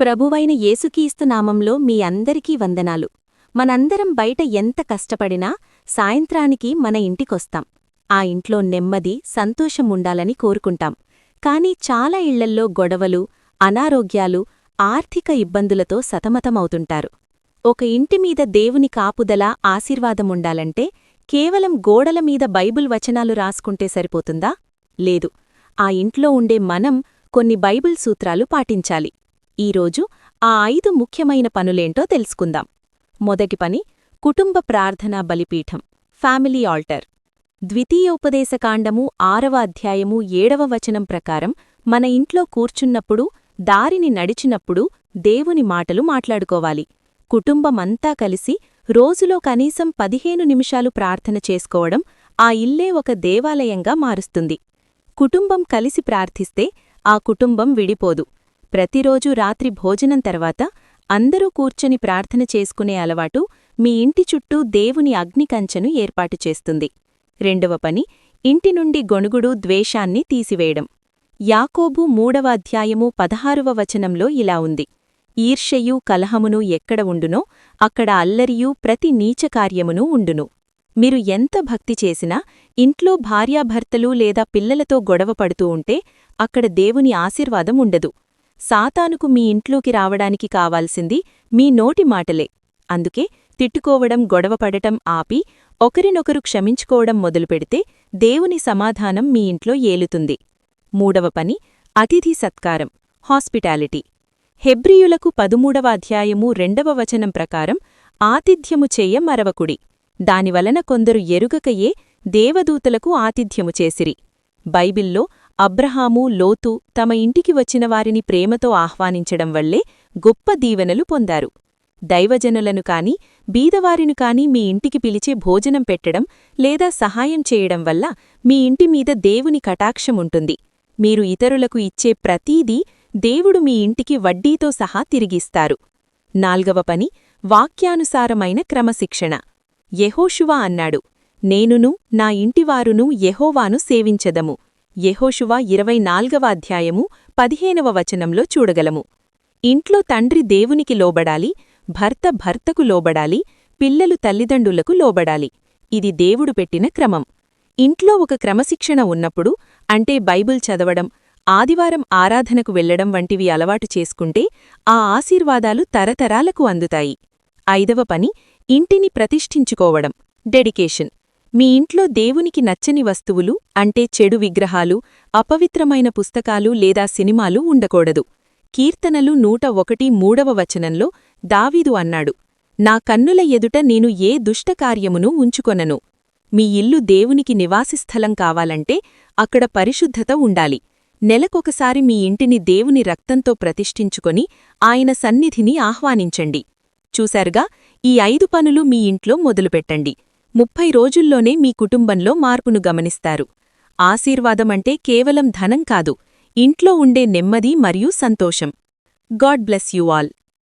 ప్రభువైన యేసుకీస్తు నామంలో మీ అందరికీ వందనాలు. మనందరం బయట ఎంత కష్టపడినా సాయంత్రానికి మన ఇంటికొస్తాం. ఆ ఇంట్లో నెమ్మది సంతోషం ఉండాలని కోరుకుంటాం. కాని చాలా ఇళ్ళల్లో గొడవలు అనారోగ్యాలు ఆర్థిక ఇబ్బందులతో సతమతమవుతుంటారు. ఒక ఇంటిమీద దేవుని కాపుదల ఆశీర్వాదముండాలంటే కేవలం గోడల మీద బైబుల్ వచనాలు రాసుకుంటే సరిపోతుందా? లేదు. ఆ ఇంట్లో ఉండే మనం కొన్ని బైబిల్ సూత్రాలు పాటించాలి. ఈరోజు ఆ ఐదు ముఖ్యమైన పనులేంటో తెలుసుకుందాం. మొదటి పని కుటుంబ ప్రార్థనా బలిపీఠం ఫ్యామిలీ ఆల్టర్. ద్వితీయోపదేశకాండము ఆరవ అధ్యాయము ఏడవ వచనం ప్రకారం మన ఇంట్లో కూర్చున్నప్పుడు దారిని నడిచినప్పుడు దేవుని మాటలు మాట్లాడుకోవాలి. కుటుంబమంతా కలిసి రోజులో కనీసం పదిహేను నిమిషాలు ప్రార్థన చేసుకోవడం ఆ ఇల్లే ఒక దేవాలయంగా మారుస్తుంది. కుటుంబం కలిసి ప్రార్థిస్తే ఆ కుటుంబం విడిపోదు. ప్రతిరోజూ రాత్రి భోజనం తర్వాత అందరూ కూర్చొని ప్రార్థన చేసుకునే అలవాటు మీ ఇంటి చుట్టూ దేవుని అగ్నికంచెను ఏర్పాటు చేస్తుంది. రెండవ పని ఇంటి నుండి గొణుగుడు ద్వేషాన్ని తీసివేయడం. యాకోబు మూడవ అధ్యాయము పదహారవ వచనంలో ఇలా ఉంది. ఈర్ష్యయు కలహమును ఎక్కడ ఉండునో అక్కడ అల్లరియూ ప్రతి నీచకార్యమునూ ఉండును. మీరు ఎంత భక్తి చేసినా ఇంట్లో భార్యాభర్తలు లేదా పిల్లలతో గొడవ పడుతూ ఉంటే అక్కడ దేవుని ఆశీర్వాదం ఉండదు. సాతానుకు మీ ఇంట్లోకి రావడానికి కావాల్సింది మీ నోటి మాటలే. అందుకే తిట్టుకోవడం గొడవపడటం ఆపి ఒకరినొకరు క్షమించుకోవడం మొదలుపెడితే దేవుని సమాధానం మీ ఇంట్లో ఏలుతుంది. మూడవ పని అతిథి సత్కారం హాస్పిటాలిటీ. హెబ్రియులకు పదుమూడవ అధ్యాయము రెండవ వచనం ప్రకారం ఆతిథ్యము చెయ్య మరవకుడి. దానివలన కొందరు ఎరుగకయే దేవదూతలకు ఆతిథ్యము చేసిరి. బైబిల్లో అబ్రహాము లోతు తమ ఇంటికి వచ్చిన వారిని ప్రేమతో ఆహ్వానించడం వల్లే గొప్ప దీవెనలు పొందారు. దైవజనులను కాని బీదవారిను కాని మీ ఇంటికి పిలిచే భోజనం పెట్టడం లేదా సహాయం చేయడం వల్ల మీ ఇంటిమీద దేవుని కటాక్షముంటుంది మీరు ఇతరులకు ఇచ్చే ప్రతీదీ దేవుడు మీ ఇంటికి వడ్డీతో సహా తిరిగిస్తారు. నాల్గవ పని వాక్యానుసారమైన క్రమశిక్షణ. యెహోషువా అన్నాడు నేనును నా ఇంటివారును యెహోవాను సేవించదము. యెహోషువా ఇరవై నాల్గవ అధ్యాయము పదిహేనవ వచనంలో చూడగలము. ఇంట్లో తండ్రి దేవునికి లోబడాలి భర్త భర్తకు లోబడాలి పిల్లలు తల్లిదండ్రులకు లోబడాలి. ఇది దేవుడు పెట్టిన క్రమం. ఇంట్లో ఒక క్రమశిక్షణ ఉన్నప్పుడు అంటే బైబుల్ చదవడం ఆదివారం ఆరాధనకు వెళ్ళడం వంటివి అలవాటు చేసుకుంటే ఆ ఆశీర్వాదాలు తరతరాలకు అందుతాయి. ఐదవ పని ఇంటిని ప్రతిష్ఠించుకోవడం. డెడికేషన్. మీ ఇంట్లో దేవునికి నచ్చని వస్తువులు అంటే చెడు విగ్రహాలు అపవిత్రమైన పుస్తకాలు లేదా సినిమాలు ఉండకూడదు. కీర్తనలు నూట ఒకటి మూడవ వచనంలో దావీదు అన్నాడు నా కన్నుల ఎదుట నేను ఏ దుష్టకార్యమును ఉంచుకొనను. మీ ఇల్లు దేవునికి నివాసిస్థలం కావాలంటే అక్కడ పరిశుద్ధత ఉండాలి. నెలకొకసారి మీ ఇంటిని దేవుని రక్తంతో ప్రతిష్ఠించుకొని ఆయన సన్నిధిని ఆహ్వానించండి. చూశారుగా ఈ ఐదు పనులు మీ ఇంట్లో మొదలుపెట్టండి. ముప్పై రోజుల్లోనే మీ కుటుంబంలో మార్పును గమనిస్తారు. ఆశీర్వాదమంటే కేవలం ధనం కాదు ఇంట్లో ఉండే నెమ్మది మరియు సంతోషం. God bless you all.